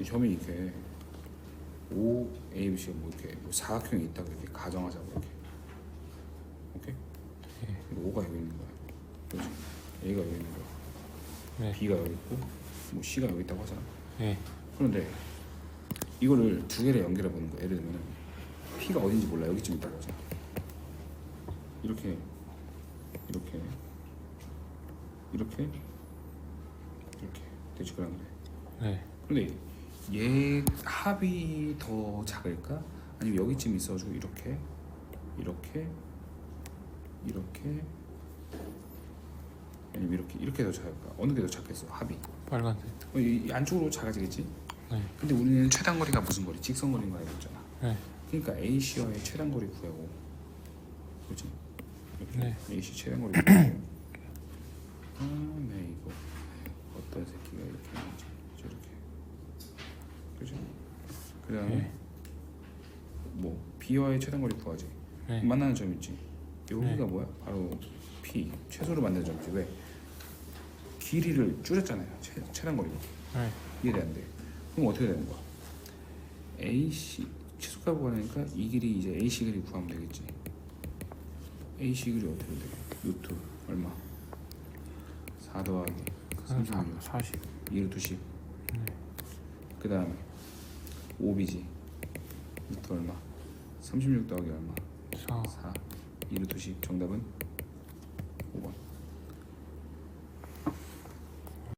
이 점이 이렇게 O, A, B, C가 뭐 이렇게 뭐 사각형이 있다고 이렇게 가정하자고 이렇게 오케이? 그리고 O가 여기 있는 거야 그렇지? A가 여기 있는 거야 네. B가 여기 있고 뭐 C가 여기 있다고 하잖아 네. 그런데 이거를 두 개를 연결해 보는 거야 예를 들면 P가 어딘지 몰라 여기쯤 있다고 하잖아 이렇게 이렇게 이렇게 이렇게 되지 그런 그래 네. 근데 얘 합이 더 작을까? 아니면 여기쯤 있어가지고 이렇게 이렇게 이렇게 아니면 이렇게 이렇게 더 작을까? 어느 게 더 작겠어 합이? 빨간색. 어, 이, 이 안쪽으로 작아지겠지? 네. 근데 우리는 최단 거리가 무슨 거리? 직선 거리인 거 알고 있잖아. 네. 그러니까 AC와의 최단 거리 구하고, 그렇지? 이렇게 네. AC 최단 거리 구하고. 아, 네 이거 어떤 새끼가 이렇게 하는지 저렇게, 그렇죠? 그다음에 네. 뭐 B와의 최단 거리 구하지. 네. 만나는 점 있지. 여기가 네. 뭐야? 바로 P 최소로 만드는 점이지. 왜? 길이를 줄였잖아요. 최, 최단 거리로. 네. 이해돼 안 돼? 그럼 어떻게 되는 거야? AC 최소값 구하니까 이 길이 이제 AC 길이 구하면 되겠지. AC 길이 어떻게 돼? 루트 얼마? 4 더하기 36 40. 2 루트 10. 네. 그 다음에 5B지. 루트 얼마? 36 더하기 얼마? 4. 4 2 루트 10. 정답은 5번.